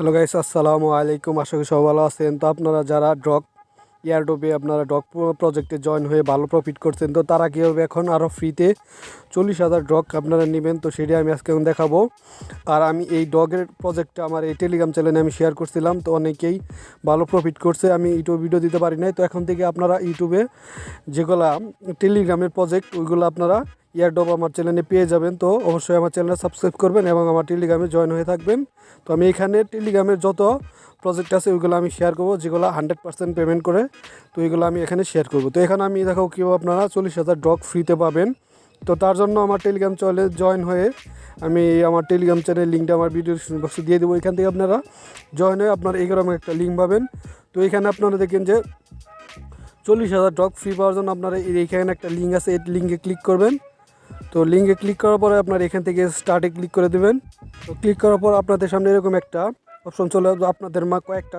Hello guys, আসসালামু আলাইকুম। আশা করি সবাই ভালো আছেন। তো আপনারা যারা ড্রগ, ইয়ারডোবে আপনারা ডগ প্রজেক্টে জয়েন হয়ে ভালো প্রফিট করছেন, তো তারা কীভাবে এখন আরও ফ্রিতে চল্লিশ হাজার ডগ আপনারা নেবেন, তো সেটি আমি আজকে এখন দেখাবো। আর আমি এই ডগের প্রজেক্টটা আমার এই টেলিগ্রাম চ্যানেলে আমি শেয়ার করছিলাম, তো অনেকেই ভালো প্রফিট করছে। আমি ইউটিউব ভিডিও দিতে পারি নাই, তো এখন থেকে আপনারা ইউটিউবে যেগুলা টেলিগ্রামের প্রজেক্ট ওইগুলো আপনারা ইয়ারডব আমার চ্যানেলে পেয়ে যাবেন। তো অবশ্যই আমার চ্যানেল সাবস্ক্রাইব করবেন এবং আমার টেলিগ্রামে জয়েন হয়ে থাকবেন। তো আমি এখানে টেলিগ্রামের যত প্রজেক্ট আছে, ওইগুলো আমি শেয়ার করব, যেগুলো হান্ড্রেড পার্সেন্ট পেমেন্ট করে। তো এইগুলো আমি এখানে শেয়ার করব। তো এখানে আমি দেখো কীভাবে আপনারা চল্লিশ হাজার ডগ ফ্রিতে পাবেন। তো তার জন্য আমার টেলিগ্রাম চ্যানেলে জয়েন হয়ে আমি আমার টেলিগ্রাম চ্যানেল লিঙ্কটা আমার ভিডিও বক্সে দিয়ে দেবো। এখান থেকে আপনারা জয়েন হয়ে আপনারা এইরকম একটা লিঙ্ক পাবেন। তো এখানে আপনারা দেখেন যে চল্লিশ হাজার ডগ ফ্রি পাওয়ার জন্য আপনারা এইখানে একটা লিঙ্ক আছে, এই লিঙ্কে ক্লিক করবেন। তো লিঙ্কে ক্লিক করার পরে আপনার এখান থেকে স্টার্টে ক্লিক করে দেবেন। তো ক্লিক করার পর আপনাদের সামনে এরকম একটা অপশন চলে আসবে। আপনাদের মা কয়েকটা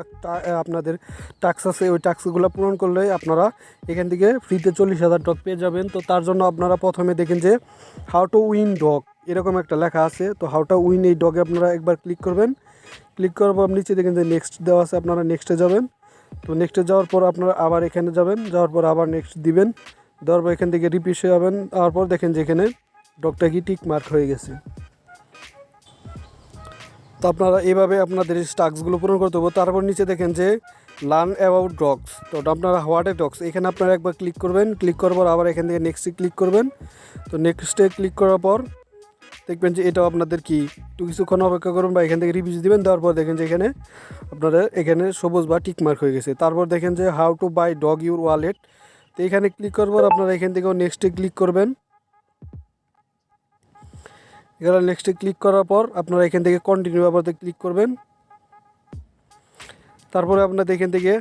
আপনাদের টাক্স আছে, ওই টাক্সগুলো পূরণ করলে আপনারা এখান থেকে ফ্রিতে চল্লিশ হাজার ডগ পেয়ে যাবেন। তো তার জন্য আপনারা প্রথমে দেখেন যে হাউ টু উইন ডগ এরকম একটা লেখা আছে। তো হাউ টু উইন এই ডগে আপনারা একবার ক্লিক করবেন। ক্লিক করার পর নিচে দেখেন যে নেক্সট দেওয়া আছে, আপনারা নেক্সটে যাবেন। তো নেক্সটে যাওয়ার পর আপনারা আবার এখানে যাবেন, যাওয়ার পর আবার নেক্সট দিবেন। পর এখান থেকে রিপিট হয়ে যাবেন। তারপর দেখেন যে এখানে ডগটা কি টিক মার্ক হয়ে গেছে। তো আপনারা এইভাবে আপনাদের স্টাক্সগুলো পূরণ করতে হবে। তারপর নিচে দেখেন যে লার্ন অ্যাবাউট ডগস। তো আপনারা হোয়াট ডগস? এখানে আপনারা একবার ক্লিক করবেন। ক্লিক করার পর আবার এখান থেকে নেক্সটে ক্লিক করবেন। তো নেক্সটে ক্লিক করার পর দেখবেন যে এটাও আপনাদের কি? একটু কিছুক্ষণ অপেক্ষা করুন বা এখান থেকে রিভিউ দেবেন। দেওয়ার পর দেখেন যে এখানে আপনাদের এখানে সবুজ বা টিক মার্ক হয়ে গেছে। তারপর দেখেন যে how to buy dog your wallet এখানে ক্লিক করার পর আপনারা এখান থেকেও নেক্সটে ক্লিক করবেন। এখানে নেক্সটে ক্লিক করার পর আপনারা এখান থেকে কন্টিনিউ আবার ক্লিক করবেন। তারপরে আপনাদের এখান থেকে,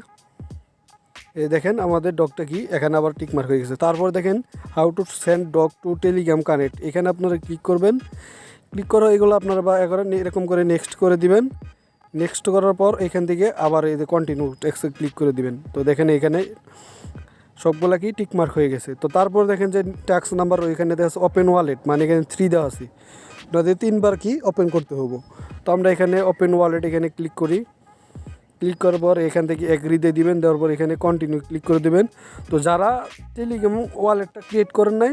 এই দেখেন আমাদের ডগটা কি, এখানে আবার টিক মার্ক হয়ে গেছে। তারপর দেখেন how to send dog to Telegram connect এখানে আপনারা ক্লিক করবেন। ক্লিক করা এগুলো আপনারা বা করেন এরকম করে নেক্সট করে দিবেন। নেক্সট করার পর এখান থেকে আবার এই যে কন্টিনিউ টেক্সে ক্লিক করে দিবেন। তো দেখেন এখানে সবগুলা কি টিকমার্ক হয়ে গেছে। তো তারপর দেখেন যে ট্যাক্স নাম্বার এখানে দেখা ওপেন ওয়ালেট মানে এখানে থ্রি দেওয়া আছে। ওটাতে তিনবার কি ওপেন করতে হব। তো আমরা এখানে ওপেন ওয়ালেট এখানে ক্লিক করি। ক্লিক করার পর এখান থেকে এগ্রি দিয়ে দিবেন, দেওয়ার পর এখানে কন্টিনিউ ক্লিক করে দেবেন। তো যারা টেলিগ্রাম ওয়ালেটটা ক্রিয়েট করেন নাই,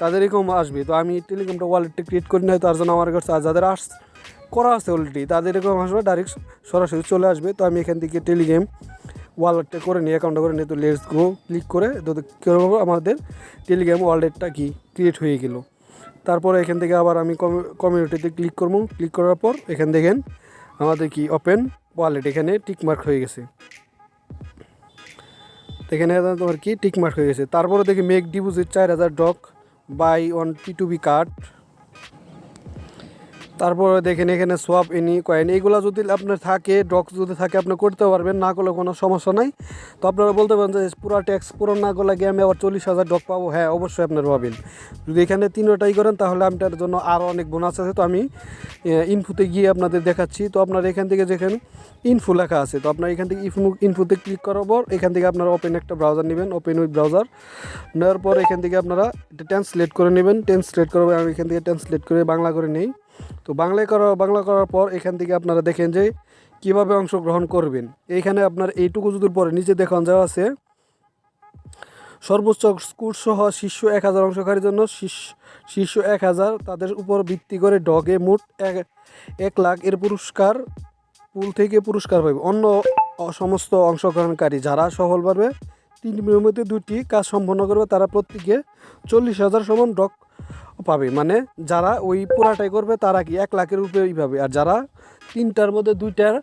তাদের এরকম আসবে। তো আমি টেলিগ্রামটা ওয়ালেটটা ক্রিয়েট করি নাই, তার জন্য আমার কাছে আর যাদের আস, করা আছে অলরেডি তাদের এরকম আসবে ডাইরেক্ট সরাসরি চলে আসবে। তো আমি এখান থেকে টেলিগ্রাম ওয়ালেটটা করে নিই অ্যাকাউন্টটা করে নিই তো লেটস গো ক্লিক করে, তো কী আমাদের টেলিগ্রাম ওয়ালেটটা কি? ক্রিয়েট হয়ে গেল। তারপরে এখান থেকে আবার আমি কমিউনিটিতে ক্লিক করব। ক্লিক করার পর এখান দেখেন আমাদের কি ওপেন ওয়ালেট এখানে টিক মার্ক হয়ে গেছে। এখানে তোমার কি টিক মার্ক হয়ে গেছে। তারপরে দেখি মেক ডিপোজিট চার হাজার dog buy on P two B card তারপরে দেখেন এখানে সোয়াপ এনি কয়েন এইগুলো যদি আপনার থাকে ডক্স যদি থাকে, আপনি করতে পারবেন, না করলে কোনো সমস্যা নাই। তো আপনারা বলতে পারেন যে পুরো ট্যাক্স পূরণ না করলে গিয়ে আমি আবার চল্লিশ হাজার ডক পাবো? হ্যাঁ অবশ্যই আপনার পাবেন। যদি এখানে তিনটাই করেন, তাহলে আপনার জন্য আরও অনেক বোনাস আছে। তো আমি ইনফুতে গিয়ে আপনাদের দেখাচ্ছি। তো আপনার এখান থেকে যেখানে ইনফু লেখা আছে। তো আপনার এখান থেকে ইনফু ইনফুতে ক্লিক করার পর, এখান থেকে আপনারা ওপেন একটা ব্রাউজার নেবেন ওপেন উইথ ব্রাউজার নেওয়ার পর এখান থেকে আপনারা এটা ট্রান্সলেট করে নেবেন। ট্রান্সলেট পর আমি এখান থেকে ট্রান্সলেট করে বাংলা করে নেই। তো বাংলায় করা, বাংলা করার পর এখান থেকে আপনারা দেখেন যে কীভাবে অংশগ্রহণ করবেন। এইখানে আপনার এইটুকু যদি পরে নিচে দেখান যাওয়া আছে, সর্বোচ্চ স্কোর সহ শীর্ষ এক হাজার অংশকারীর জন্য শীর্ষ- এক হাজার তাদের উপর ভিত্তি করে ডগে মোট এক এক লাখ এর পুরস্কার, পুল থেকে পুরস্কার পাবে অন্য সমস্ত অংশগ্রহণকারী যারা সফলভাবে তিন দিনের মধ্যে দুটি কাজ সম্পন্ন করবে, তারা প্রত্যেকে চল্লিশ হাজার সমান ডক পাবে। মানে যারা ওই পুরাটাই করবে, তারা কি এক লাখের উপরেই পাবে। আর যারা তিনটার মধ্যে দুইটার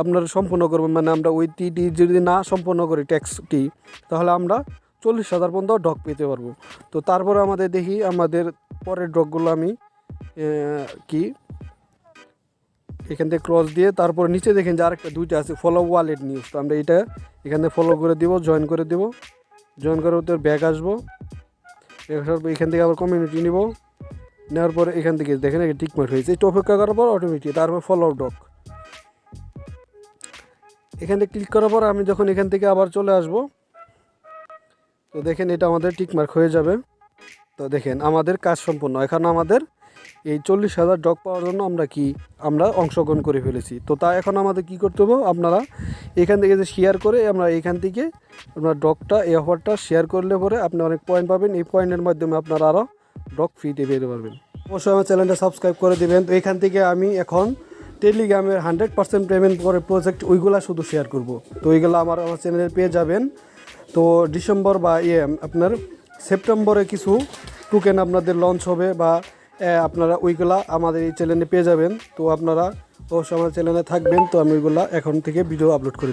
আপনার সম্পূর্ণ করবে মানে আমরা ওই টিটি যদি না সম্পন্ন করি ট্যাক্সটি, তাহলে আমরা চল্লিশ হাজার পর্যন্ত ডগ পেতে পারব। তো তারপরে আমাদের দেখি, আমাদের পরের ডগগুলো আমি কি? এখান থেকে ক্রস দিয়ে তারপর নিচে দেখেন যে আরেকটা দুইটা আছে ফলো ওয়ালেট নিউজ তো আমরা এটা এখান থেকে ফলো করে দিব জয়েন করে দিব। জয়েন করে তোর ব্যাগ আসব। এখান থেকে আবার কমিউনিটি নিব। নেওয়ার পরে এখান থেকে দেখেন টিক মার্ক হয়েছে। একটু অপেক্ষা করার পর অটোমেটিক তারপর ফলো ডক এখানে ক্লিক করার পর আমি যখন এখান থেকে আবার চলে আসব, তো দেখেন এটা আমাদের টিক মার্ক হয়ে যাবে। তো দেখেন আমাদের কাজ সম্পূর্ণ এখন আমাদের এই চল্লিশ হাজার ডগ পাওয়ার জন্য আমরা কি? আমরা অংশগ্রহণ করে ফেলেছি। তো তা এখন আমাদের কি করতে হবে? আপনারা এখান থেকে যে শেয়ার করে আমরা এখান থেকে আপনার ডগটা এই অফারটা শেয়ার করলে পরে আপনি অনেক পয়েন্ট পাবেন। এই পয়েন্টের মাধ্যমে আপনারা আরও ডগ ফ্রিতে পেতে পারবেন। অবশ্যই আমার চ্যানেলটা সাবস্ক্রাইব করে দেবেন। তো এখান থেকে আমি এখন টেলিগ্রামের হান্ড্রেড পার্সেন্ট পেমেন্ট করে প্রজেক্ট ওইগুলা শুধু শেয়ার করব। তো ওইগুলো আমার আমার চ্যানেলে পেয়ে যাবেন। তো ডিসেম্বর বা ইয়ে আপনার সেপ্টেম্বরে কিছু টোকেন আপনাদের লঞ্চ হবে বা আপনারা ওইগুলা আমাদের এই চ্যানেলে পেয়ে যাবেন। তো আপনারা অবশ্যই আমার চ্যানেলে থাকবেন। তো আমি ওইগুলা এখন থেকে ভিডিও আপলোড করে